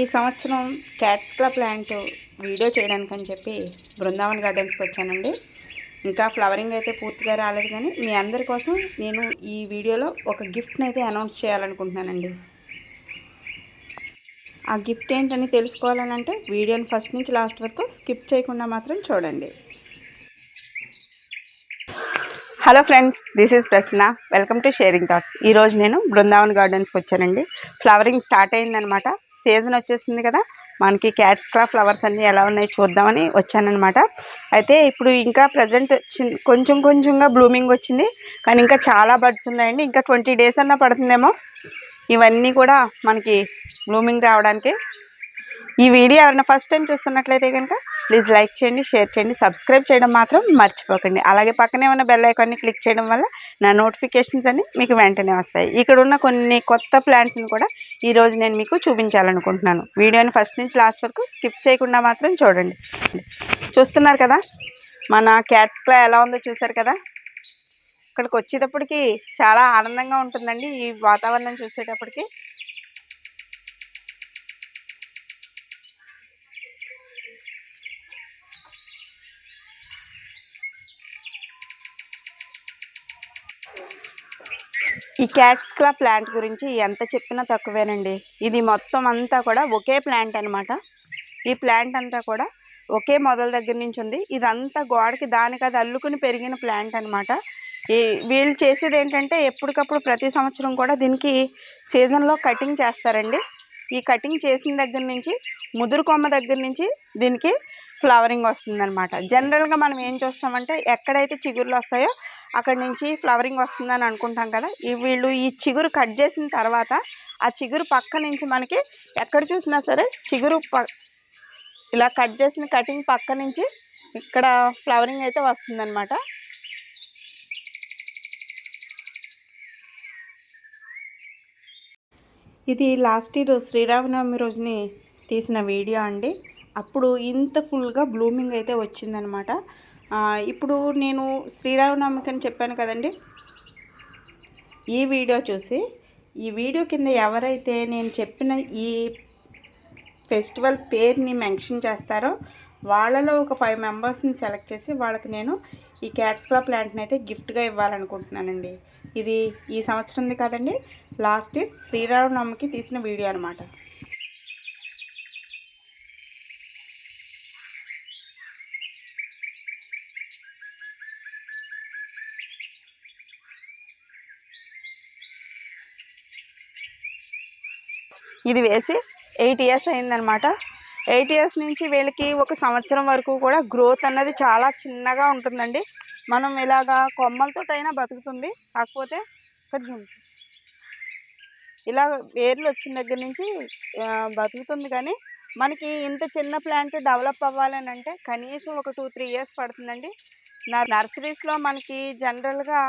ఈ సంవత్సరం cats club plant video చేయడానికి అని చెప్పి బృందావన్ గార్డెన్స్కి వచ్చానండి. ఇంకా ఫ్లవరింగ్ అయితే పూర్తిగా రాలేదు కానీ మీ అందరి కోసం నేను ఈ వీడియోలో ఒక గిఫ్ట్ని అయితే అనౌన్స్ చేయాలనుకుంటున్నానండి. ఆ గిఫ్ట్ ఏంటని తెలుసుకోవాలనంటే వీడియోని ఫస్ట్ నుంచి లాస్ట్ వరకు స్కిప్ చేయకుండా మాత్రం చూడండి. Hello friends this is Prasanna. Welcome to sharing thoughts. ఈరోజు నేను బృందావన్ గార్డెన్స్కి వచ్చానండి. ఫ్లవరింగ్ స్టార్ట్ అయిందనమాట. సీజన్ వచ్చేసింది కదా మనకి క్యాట్స్ క్లా ఫ్లవర్స్ అన్నీ ఎలా ఉన్నాయి చూద్దామని వచ్చానమాట అయితే ఇప్పుడు ఇంకా ప్రజెంట్ కొంచెం కొంచెంగా బ్లూమింగ్ వచ్చింది కానీ ఇంకా చాలా బర్డ్స్ ఉన్నాయండి. ఇంకా ట్వంటీ డేస్ అన్నా పడుతుందేమో. ఇవన్నీ కూడా మనకి బ్లూమింగ్ రావడానికి. ఈ వీడియో ఎవరైనా ఫస్ట్ టైం చూస్తున్నట్లయితే కనుక ప్లీజ్ లైక్ చేయండి షేర్ చేయండి సబ్స్క్రైబ్ చేయడం మాత్రం మర్చిపోకండి. అలాగే పక్కనే ఉన్న బెల్ ఐకాన్ని క్లిక్ చేయడం వల్ల నా నోటిఫికేషన్స్ అన్ని మీకు వెంటనే వస్తాయి. ఇక్కడ ఉన్న కొన్ని కొత్త ప్లాన్స్ని కూడా ఈరోజు నేను మీకు చూపించాలనుకుంటున్నాను. వీడియోని ఫస్ట్ నుంచి లాస్ట్ వరకు స్కిప్ చేయకుండా మాత్రం చూడండి. చూస్తున్నారు కదా? మన క్యాట్స్లో ఎలా ఉందో చూసారు కదా? ఇక్కడికి వచ్చేటప్పటికి చాలా ఆనందంగా ఉంటుందండి ఈ వాతావరణం చూసేటప్పటికి. ఈ క్యాట్స్ ప్లాంట్ గురించి ఎంత చెప్పినా తక్కువేనండి. ఇది మొత్తం అంతా కూడా ఒకే ప్లాంట్ అనమాట ఈ ప్లాంట్ అంతా కూడా ఒకే మొదల దగ్గర నుంచి ఉంది. ఇదంతా గోడకి దానికి అది అల్లుకుని పెరిగిన ప్లాంట్ అనమాట ఈ వీళ్ళు చేసేది ఏంటంటే ఎప్పటికప్పుడు ప్రతి సంవత్సరం కూడా దీనికి సీజన్లో కటింగ్ చేస్తారండి. ఈ కటింగ్ చేసిన దగ్గర నుంచి ముదురు కొమ్మ దగ్గర నుంచి దీనికి ఫ్లవరింగ్ వస్తుందన్నమాట. జనరల్గా మనం ఏం చూస్తామంటే ఎక్కడైతే చిగుర్లు వస్తాయో అక్కడి నుంచి ఫ్లవరింగ్ వస్తుందని అనుకుంటాం కదా. ఈ వీళ్ళు ఈ చిగురు కట్ చేసిన తర్వాత ఆ చిగురు పక్క నుంచి మనకి ఎక్కడ చూసినా సరే చిగురు ప ఇలా కట్ చేసిన కటింగ్ పక్క నుంచి ఇక్కడ ఫ్లవరింగ్ అయితే వస్తుందన్నమాట. ఇది లాస్ట్ ఇయర్ శ్రీరామనవమి రోజుని తీసిన వీడియో అండి. అప్పుడు ఇంత ఫుల్గా బ్లూమింగ్ అయితే వచ్చిందనమాట ఇప్పుడు నేను శ్రీరామనవమికి అని చెప్పాను కదండి. ఈ వీడియో చూసి ఈ వీడియో కింద ఎవరైతే నేను చెప్పిన ఈ ఫెస్టివల్ పేరుని మెన్షన్ చేస్తారో వాళ్ళలో ఒక ఫైవ్ మెంబర్స్ని సెలెక్ట్ చేసి వాళ్ళకి నేను ఈ క్యాట్స్ ప్లాంట్ని అయితే గిఫ్ట్గా ఇవ్వాలనుకుంటున్నానండి. ఇది ఈ సంవత్సరంది కాదండి లాస్ట్ ఇయర్ శ్రీరామనవమికి తీసిన వీడియో అనమాట ఇది వేసి ఎయిట్ ఇయర్స్ అయిందనమాట. ఎయిట్ ఇయర్స్ నుంచి వీళ్ళకి ఒక సంవత్సరం వరకు కూడా గ్రోత్ అన్నది చాలా చిన్నగా ఉంటుందండి. మనం ఇలాగా కొమ్మలతోటైనా బతుకుతుంది. కాకపోతే ఇలా వేర్లు వచ్చిన దగ్గర నుంచి బతుకుతుంది కానీ మనకి ఇంత చిన్న ప్లాంట్ డెవలప్ అవ్వాలని అంటే కనీసం ఒక టూ త్రీ ఇయర్స్ పడుతుందండి. నా నర్సరీస్లో మనకి జనరల్గా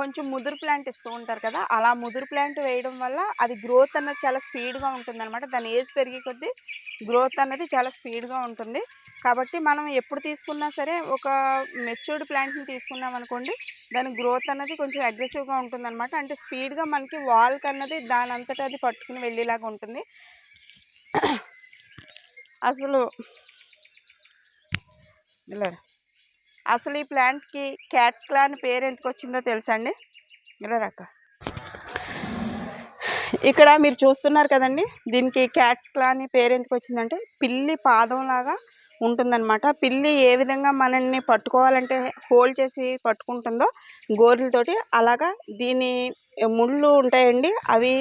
కొంచెం ముదురు ప్లాంట్ ఇస్తూ ఉంటారు కదా అలా ముదురు ప్లాంట్ వేయడం వల్ల అది గ్రోత్ అన్నది చాలా స్పీడ్గా ఉంటుంది అనమాట దాని ఏజ్ పెరిగే కొద్దీ గ్రోత్ అన్నది చాలా స్పీడ్గా ఉంటుంది. కాబట్టి మనం ఎప్పుడు తీసుకున్నా సరే ఒక మెచ్యూర్డ్ ప్లాంట్ని తీసుకున్నాం అనుకోండి దాని గ్రోత్ అన్నది కొంచెం అగ్రెసివ్గా ఉంటుంది అనమాట అంటే స్పీడ్గా మనకి వాల్క్ అన్నది దాని అంతటా అది పట్టుకుని వెళ్ళేలాగా ఉంటుంది. అసలు ఇలా అసలు ఈ ప్లాంట్కి క్యాట్స్ క్లా అని పేరు ఎందుకు వచ్చిందో తెలుసా అండి? ఇలా రక్క ఇక్కడ మీరు చూస్తున్నారు కదండి దీనికి క్యాట్స్ క్లా అని పేరు ఎందుకు వచ్చిందంటే పిల్లి పాదం లాగా ఉంటుందన్నమాట. పిల్లి ఏ విధంగా మనల్ని పట్టుకోవాలంటే హోల్డ్ చేసి పట్టుకుంటుందో గోర్లతోటి అలాగా దీని ముళ్ళు ఉంటాయండి అవి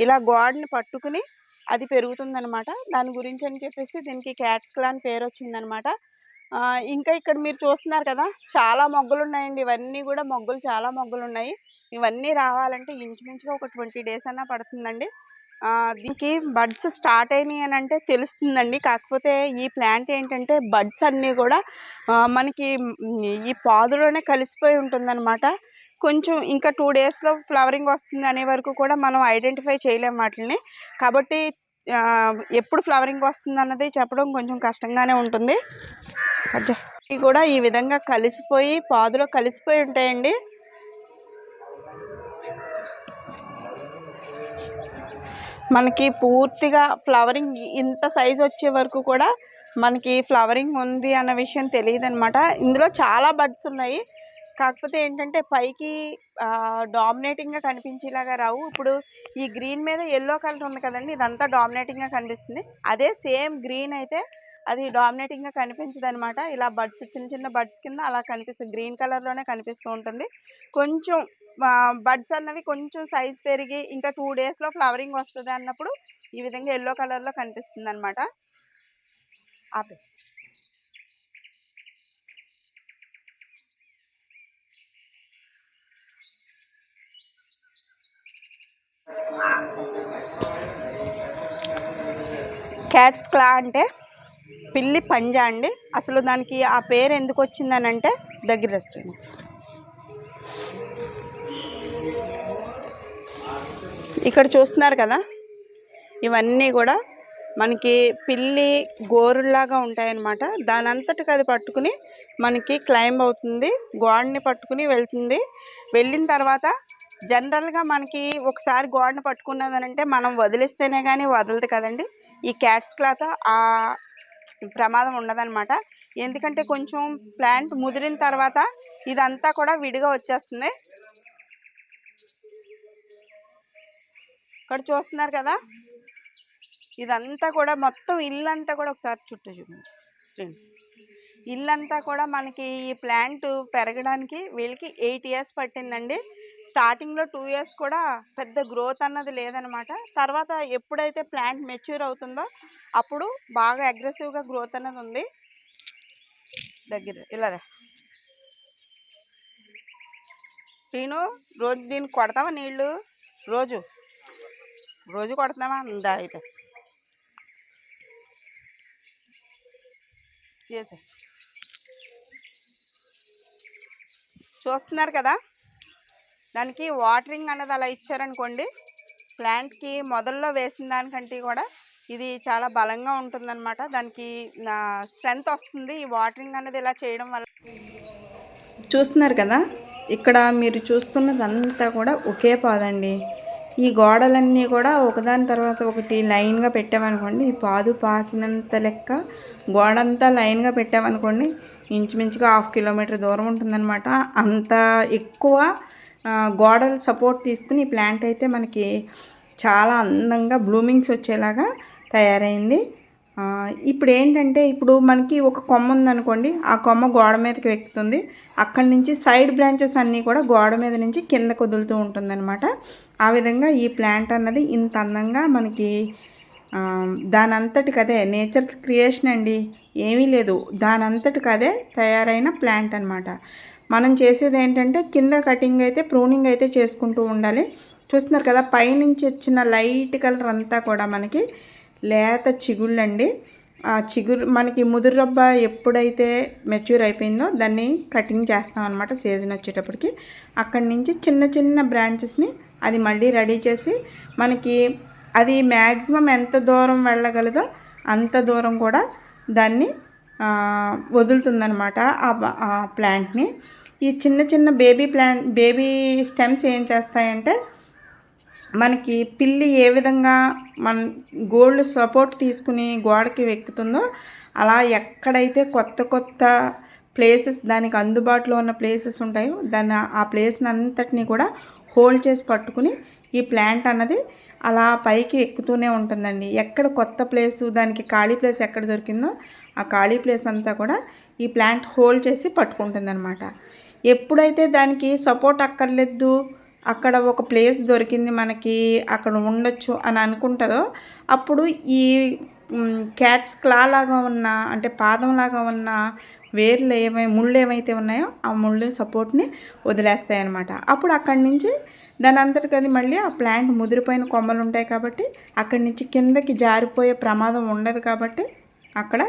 ఇలా గోడని పట్టుకుని అది పెరుగుతుందనమాట దాని గురించి అని చెప్పేసి దీనికి క్యాట్స్ క్లా అని పేరు వచ్చిందనమాట ఇంకా ఇక్కడ మీరు చూస్తున్నారు కదా చాలా మొగ్గలు ఉన్నాయండి ఇవన్నీ కూడా మొగ్గలు చాలా మొగ్గలు ఉన్నాయి ఇవన్నీ రావాలంటే ఇంచుమించుగా ఒక ట్వంటీ డేస్ అన్నా పడుతుందండి. దీనికి బడ్స్ స్టార్ట్ అయినాయి అని అంటే తెలుస్తుందండి. కాకపోతే ఈ ప్లాంట్ ఏంటంటే బడ్స్ అన్నీ కూడా మనకి ఈ పాదులోనే కలిసిపోయి ఉంటుందన్నమాట. కొంచెం ఇంకా టూ డేస్లో ఫ్లవరింగ్ వస్తుంది అనే వరకు కూడా మనం ఐడెంటిఫై చేయలేం వాటిని కాబట్టి ఎప్పుడు ఫ్లవరింగ్ వస్తుంది అన్నది చెప్పడం కొంచెం కష్టంగానే ఉంటుంది. ఇవి కూడా ఈ విధంగా కలిసిపోయి పాదులో కలిసిపోయి ఉంటాయండి. మనకి పూర్తిగా ఫ్లవరింగ్ ఇంత సైజ్ వచ్చే వరకు కూడా మనకి ఫ్లవరింగ్ ఉంది అన్న విషయం తెలియదు అనమాట ఇందులో చాలా బడ్స్ ఉన్నాయి. కాకపోతే ఏంటంటే పైకి డామినేటింగ్గా కనిపించేలాగా రావు. ఇప్పుడు ఈ గ్రీన్ మీద ఎల్లో కలర్ ఉంది కదండి ఇదంతా డామినేటింగ్గా కనిపిస్తుంది. అదే సేమ్ గ్రీన్ అయితే అది డామినేటింగ్గా కనిపించదు అనమాట ఇలా బడ్స్ చిన్న చిన్న బడ్స్ కింద అలా కనిపిస్తుంది గ్రీన్ కలర్లోనే కనిపిస్తూ ఉంటుంది. కొంచెం బడ్స్ అన్నవి కొంచెం సైజ్ పెరిగి ఇంకా టూ డేస్లో ఫ్లవరింగ్ వస్తుంది అన్నప్పుడు ఈ విధంగా ఎల్లో కలర్లో కనిపిస్తుంది అనమాట ఆపే క్యాట్స్ క్లా అంటే పిల్లి పంజా అండి. అసలు దానికి ఆ పేరు ఎందుకు వచ్చిందని అంటే దగ్గర రెస్టారెంట్స్ ఇక్కడ చూస్తున్నారు కదా ఇవన్నీ కూడా మనకి పిల్లి గోరుల్లాగా ఉంటాయన్నమాట. దాని అంతటికి అది పట్టుకుని మనకి క్లైంబ్ అవుతుంది గోడని పట్టుకుని వెళ్తుంది. వెళ్ళిన తర్వాత జనరల్గా మనకి ఒకసారి గోడని పట్టుకున్నదనంటే మనం వదిలిస్తేనే కానీ వదలదు కదండి. ఈ క్యాట్స్ క్లాత్ ఆ ప్రమాదం ఉండదన్నమాట. ఎందుకంటే కొంచెం ప్లాంట్ ముదిరిన తర్వాత ఇదంతా కూడా విడిగా వచ్చేస్తుంది. ఇక్కడ చూస్తున్నారు కదా? ఇదంతా కూడా మొత్తం ఇల్లంతా కూడా ఒకసారి చుట్టూ చూపించు. శ్రీను. ఇల్లంతా కూడా మనకి ఈ ప్లాంట్ పెరగడానికి వీళ్ళకి ఎయిట్ ఇయర్స్ పట్టిందండి. స్టార్టింగ్లో టూ ఇయర్స్ కూడా పెద్ద గ్రోత్ అన్నది లేదనమాట. తర్వాత ఎప్పుడైతే ప్లాంట్ మెచ్యూర్ అవుతుందో అప్పుడు బాగా అగ్రెసివ్గా గ్రోత్ అన్నది ఉంది. దగ్గర ఇలా నేను శ్రీను రోజు దీనికి కొడతావా నీళ్ళు? రోజు. రోజు కొడతామా అందా అయితే? చేసే చూస్తున్నారు కదా? దానికి వాటరింగ్ అన్నది అలా ఇచ్చారనుకోండి ప్లాంట్కి మొదల్లో వేసిన దానికంటే కూడా ఇది చాలా బలంగా ఉంటుందన్నమాట. దానికి స్ట్రెంగ్త్ వస్తుంది. ఈ వాటరింగ్ అనేది ఇలా చేయడం వల్ల చూస్తున్నారు కదా? ఇక్కడ మీరు చూస్తున్నదంతా కూడా ఒకే పాదండి. ఈ గోడలన్నీ కూడా ఒకదాని తర్వాత ఒకటి లైన్గా పెట్టామనుకోండి ఈ పాదు పాకినంత లెక్క గోడంతా లైన్గా పెట్టామనుకోండి ఇంచుమించుగా హాఫ్ కిలోమీటర్ దూరం ఉంటుందన్నమాట. అంత ఎక్కువ గోడలు సపోర్ట్ తీసుకుని ఈ ప్లాంట్ అయితే మనకి చాలా అందంగా బ్లూమింగ్స్ వచ్చేలాగా తయారైంది. ఇప్పుడు ఏంటంటే ఇప్పుడు మనకి ఒక కొమ్మ ఉందనుకోండి ఆ కొమ్మ గోడ మీదకి ఎక్కుతుంది. అక్కడి నుంచి సైడ్ బ్రాంచెస్ అన్నీ కూడా గోడ మీద నుంచి కింద కుదులుతూ ఉంటుందన్నమాట. ఆ విధంగా ఈ ప్లాంట్ అన్నది ఇంత అందంగా మనకి ఆ, అదే నేచర్స్ క్రియేషన్ అండి. ఏమీ లేదు. దానంతటికి అదే తయారైన ప్లాంట్ అనమాట మనం చేసేది ఏంటంటే కింద కటింగ్ అయితే ప్రూనింగ్ అయితే చేసుకుంటూ ఉండాలి. చూస్తున్నారు కదా పైనుంచి వచ్చిన లైట్ కలర్ అంతా కూడా మనకి లేత చిగుళ్ళండి. ఆ చిగురు మనకి ముదురు రబ్బ ఎప్పుడైతే మెచ్యూర్ అయిపోయిందో దాన్ని కటింగ్ చేస్తాం అనమాట సీజన్ వచ్చేటప్పటికి. అక్కడి నుంచి చిన్న చిన్న బ్రాంచెస్ని అది మళ్ళీ రెడీ చేసి మనకి అది మ్యాక్సిమం ఎంత దూరం వెళ్ళగలదో అంత దూరం కూడా దాన్ని వదులుతుందనమాట ఆ ఆ ప్లాంట్ని. ఈ చిన్న చిన్న బేబీ ప్లాంట్ బేబీ స్టెమ్స్ ఏం చేస్తాయంటే మనకి పిల్లి ఏ విధంగా మన గోల్డ్ సపోర్ట్ తీసుకుని గోడకి ఎక్కుతుందో అలా ఎక్కడైతే కొత్త కొత్త ప్లేసెస్ దానికి అందుబాటులో ఉన్న ప్లేసెస్ ఉంటాయో దాన్ని ఆ ప్లేస్ని అంతటిని కూడా హోల్డ్ చేసి పట్టుకుని ఈ ప్లాంట్ అన్నది అలా పైకి ఎక్కుతూనే ఉంటుందండి. ఎక్కడ కొత్త ప్లేసు దానికి ఖాళీ ప్లేస్ ఎక్కడ దొరికిందో ఆ ఖాళీ ప్లేస్ అంతా కూడా ఈ ప్లాంట్ హోల్డ్ చేసి పట్టుకుంటుంది ఎప్పుడైతే దానికి సపోర్ట్ అక్కర్లేదు అక్కడ ఒక ప్లేస్ దొరికింది మనకి అక్కడ ఉండొచ్చు అని అనుకుంటుందో అప్పుడు ఈ క్యాట్స్ క్లా లాగా ఉన్న అంటే పాదం లాగా ఉన్న వేర్లు ఏమై ముళ్ళు ఏమైతే ఉన్నాయో ఆ ముళ్ళు సపోర్ట్ని వదిలేస్తాయనమాట అప్పుడు అక్కడి నుంచి దాని అంతటికి అది మళ్ళీ ఆ ప్లాంట్ ముదిరిపోయిన కొమ్మలు ఉంటాయి కాబట్టి అక్కడి నుంచి కిందకి జారిపోయే ప్రమాదం ఉండదు కాబట్టి అక్కడ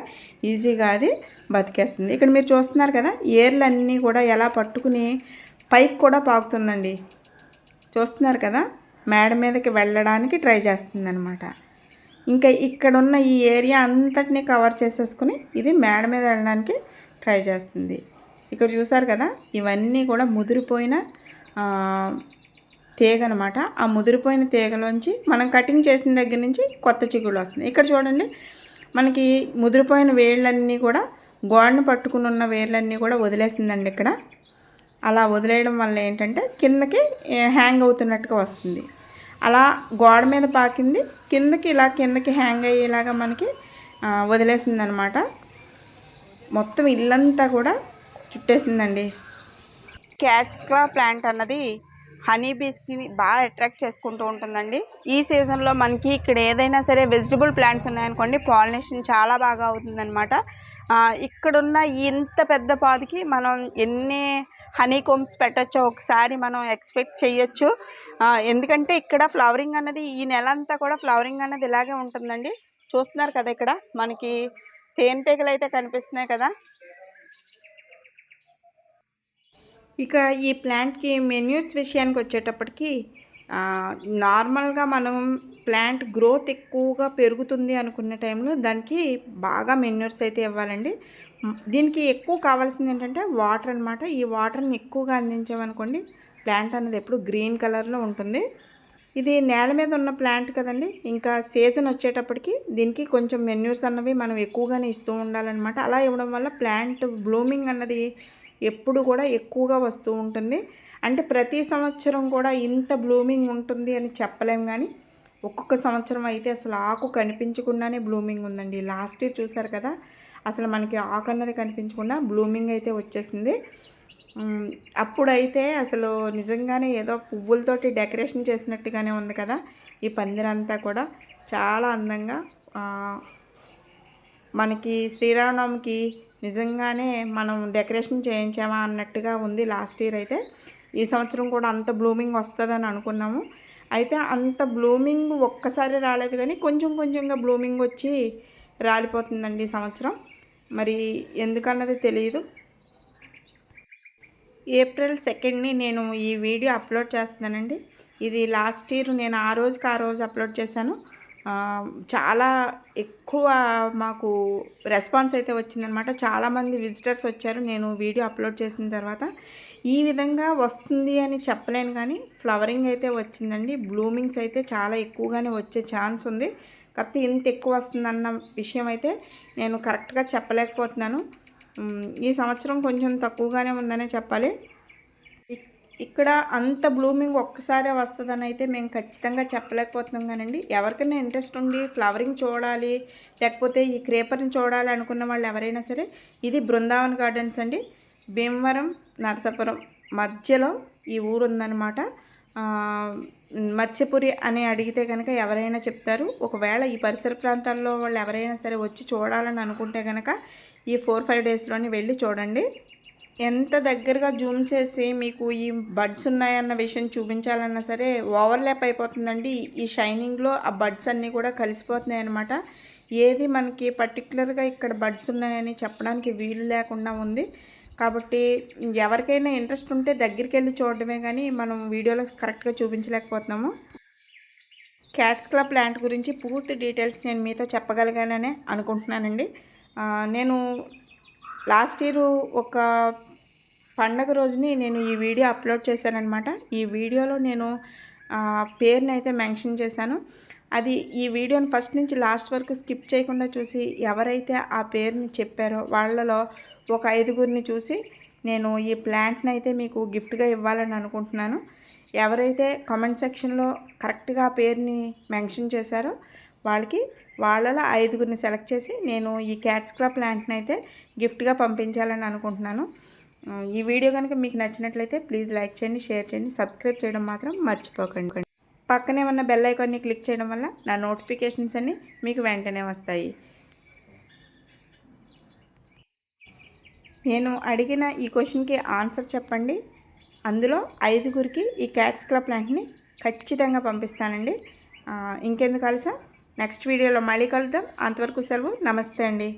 ఈజీగా అది బతికేస్తుంది. ఇక్కడ మీరు చూస్తున్నారు కదా ఏర్లన్నీ కూడా ఎలా పట్టుకుని పైకి కూడా పాకుతుందండి. చూస్తున్నారు కదా మేడ మీదకి వెళ్ళడానికి ట్రై చేస్తుంది ఇంకా ఇక్కడ ఉన్న ఈ ఏరియా అంతటిని కవర్ చేసేసుకుని ఇది మేడ మీద వెళ్ళడానికి ట్రై చేస్తుంది. ఇక్కడ చూసారు కదా ఇవన్నీ కూడా ముదిరిపోయిన తీగ అనమాట ఆ ముదిరిపోయిన తీగలోంచి మనం కటింగ్ చేసిన దగ్గర నుంచి కొత్త చిగుళ్ళు వస్తుంది ఇక్కడ చూడండి మనకి ముదిరిపోయిన వేళ్ళన్నీ కూడా గోడను పట్టుకుని ఉన్న వేర్లన్నీ కూడా వదిలేసిందండి ఇక్కడ. అలా వదిలేయడం వల్ల ఏంటంటే కిందకి హ్యాంగ్ అవుతున్నట్టుగా వస్తుంది. అలా గోడ మీద పాకింది కిందకి ఇలా కిందకి హ్యాంగ్ అయ్యేలాగా మనకి వదిలేసింది అనమాట మొత్తం ఇల్లంతా కూడా చుట్టేసిందండి. క్యాట్స్క్లా ప్లాంట్ అన్నది హనీ బీస్కి బాగా అట్రాక్ట్ చేసుకుంటూ ఉంటుందండి. ఈ సీజన్లో మనకి ఇక్కడ ఏదైనా సరే వెజిటబుల్ ప్లాంట్స్ ఉన్నాయనుకోండి పాలినేషన్ చాలా బాగా అవుతుందన్నమాట. ఇక్కడున్న ఇంత పెద్ద పాదికి మనం ఎన్ని హనీ కోమ్స్ పెట్టచ్చో ఒకసారి మనం ఎక్స్పెక్ట్ చేయొచ్చు ఎందుకంటే ఇక్కడ ఫ్లవరింగ్ అన్నది ఈ నెల అంతా కూడా ఫ్లవరింగ్ అన్నది ఇలాగే ఉంటుందండి. చూస్తున్నారు కదా ఇక్కడ మనకి తేనెటీగలు అయితే కనిపిస్తున్నాయి కదా. ఇక ఈ ప్లాంట్కి మెన్యూస్ విషయానికి వచ్చేటప్పటికి నార్మల్గా మనం ప్లాంట్ గ్రోత్ ఎక్కువగా పెరుగుతుంది అనుకున్న టైంలో దానికి బాగా మెన్యూర్స్ అయితే ఇవ్వాలండి. దీనికి ఎక్కువ కావాల్సింది ఏంటంటే వాటర్ అనమాట ఈ వాటర్ని ఎక్కువగా అందించామనుకోండి ప్లాంట్ అనేది ఎప్పుడు గ్రీన్ కలర్లో ఉంటుంది. ఇది నేల మీద ఉన్న ప్లాంట్ కదండి ఇంకా సీజన్ వచ్చేటప్పటికి దీనికి కొంచెం మెన్యూర్స్ అన్నవి మనం ఎక్కువగానే ఇస్తూ ఉండాలన్నమాట. అలా ఇవ్వడం వల్ల ప్లాంట్ బ్లూమింగ్ అన్నది ఎప్పుడు కూడా ఎక్కువగా వస్తూ ఉంటుంది. అంటే ప్రతి సంవత్సరం కూడా ఇంత బ్లూమింగ్ ఉంటుంది అని చెప్పలేం కానీ ఒక్కొక్క సంవత్సరం అయితే అసలు ఆకు కనిపించకుండానే బ్లూమింగ్ ఉందండి. లాస్ట్ ఇయర్ చూసారు కదా అసలు మనకి ఆకు అన్నది కనిపించకుండా బ్లూమింగ్ అయితే వచ్చేసింది. అప్పుడైతే అసలు నిజంగానే ఏదో పువ్వులతోటి డెకరేషన్ చేసినట్టుగానే ఉంది కదా ఈ పందిరంతా కూడా. చాలా అందంగా మనకి శ్రీరామనవమికి నిజంగానే మనం డెకరేషన్ చేయించామా అన్నట్టుగా ఉంది లాస్ట్ ఇయర్ అయితే. ఈ సంవత్సరం కూడా అంత బ్లూమింగ్ వస్తుందని అనుకున్నాము. అయితే అంత బ్లూమింగ్ ఒక్కసారి రాలేదు కానీ కొంచెం కొంచెంగా బ్లూమింగ్ వచ్చి రాలిపోతుందండి ఈ సంవత్సరం. మరి ఎందుకన్నది తెలియదు ఏప్రిల్ సెకండ్ని నేను ఈ వీడియో అప్లోడ్ చేస్తున్నానండి. ఇది లాస్ట్ ఇయర్ నేను ఆ రోజుకి ఆ రోజు అప్లోడ్ చేశాను. చాలా ఎక్కువ మాకు రెస్పాన్స్ అయితే వచ్చిందనమాట చాలామంది విజిటర్స్ వచ్చారు. నేను వీడియో అప్లోడ్ చేసిన తర్వాత ఈ విధంగా వస్తుంది అని చెప్పలేను కానీ ఫ్లవరింగ్ అయితే వచ్చిందండి. బ్లూమింగ్స్ అయితే చాలా ఎక్కువగానే వచ్చే ఛాన్స్ ఉంది. కాకపోతే ఇంత ఎక్కువ వస్తుందన్న విషయం అయితే నేను కరెక్ట్గా చెప్పలేకపోతున్నాను. ఈ సంవత్సరం కొంచెం తక్కువగానే ఉందనే చెప్పాలి. ఇక్కడ అంత బ్లూమింగ్ ఒక్కసారే వస్తుందని అయితే మేము ఖచ్చితంగా చెప్పలేకపోతున్నాం కానండి. ఎవరికైనా ఇంట్రెస్ట్ ఉండి ఫ్లవరింగ్ చూడాలి లేకపోతే ఈ క్రేపర్ని చూడాలి అనుకున్న వాళ్ళు ఎవరైనా సరే ఇది బృందావన్ గార్డెన్స్ అండి. భీమవరం నరసాపురం మధ్యలో ఈ ఊరు ఉందన్నమాట. మత్స్యపురి అని అడిగితే కనుక ఎవరైనా చెప్తారు. ఒకవేళ ఈ పరిసర ప్రాంతాల్లో వాళ్ళు ఎవరైనా సరే వచ్చి చూడాలని అనుకుంటే కనుక ఈ ఫోర్ ఫైవ్ డేస్లోనే వెళ్ళి చూడండి. ఎంత దగ్గరగా జూమ్ చేసి మీకు ఈ బడ్స్ ఉన్నాయన్న విషయం చూపించాలన్నా సరే ఓవర్లాప్ అయిపోతుందండి. ఈ షైనింగ్లో ఆ బడ్స్ అన్నీ కూడా కలిసిపోతున్నాయి అనమాట ఏది మనకి పర్టికులర్గా ఇక్కడ బడ్స్ ఉన్నాయని చెప్పడానికి వీలు లేకుండా ఉంది. కాబట్టి ఎవరికైనా ఇంట్రెస్ట్ ఉంటే దగ్గరికి వెళ్ళి చూడడమే కానీ మనం వీడియోలో కరెక్ట్గా చూపించలేకపోతున్నాము. క్యాట్స్ క్లబ్ ప్లాంట్ గురించి పూర్తి డీటెయిల్స్ నేను మీతో చెప్పగలిగాననే అనుకుంటున్నానండి. నేను లాస్ట్ ఇయర్ ఒక పండగ రోజుని నేను ఈ వీడియో అప్లోడ్ చేశానమాట ఈ వీడియోలో నేను పేరుని అయితే మెన్షన్ చేశాను. అది ఈ వీడియోని ఫస్ట్ నుంచి లాస్ట్ వరకు స్కిప్ చేయకుండా చూసి ఎవరైతే ఆ పేరుని చెప్పారో వాళ్ళలో ఒక ఐదుగురిని చూసి నేను ఈ ప్లాంట్ని అయితే మీకు గిఫ్ట్గా ఇవ్వాలని అనుకుంటున్నాను. ఎవరైతే కామెంట్ సెక్షన్లో కరెక్ట్గా ఆ పేరుని మెన్షన్ చేశారో వాళ్ళకి వాళ్ళలో ఐదుగురిని సెలెక్ట్ చేసి నేను ఈ క్యాట్స్ ప్లాంట్ని అయితే గిఫ్ట్గా పంపించాలని అనుకుంటున్నాను. ఈ వీడియో కనుక మీకు నచ్చినట్లయితే ప్లీజ్ లైక్ చేయండి షేర్ చేయండి సబ్స్క్రైబ్ చేయడం మాత్రం మర్చిపోకండి. పక్కనే ఉన్న బెల్ ఐకాన్ని క్లిక్ చేయడం వల్ల నా నోటిఫికేషన్స్ అన్నీ మీకు వెంటనే వస్తాయి. నేను అడిగిన ఈ క్వశ్చన్కి ఆన్సర్ చెప్పండి. అందులో ఐదుగురికి ఈ క్యాట్స్ క్లబ్ ప్లాంట్ని ఖచ్చితంగా పంపిస్తానండి. ఇంకెందుకు కలిసా నెక్స్ట్ వీడియోలో మళ్ళీ కలుద్దాం. అంతవరకు సెలవు. నమస్తే అండి.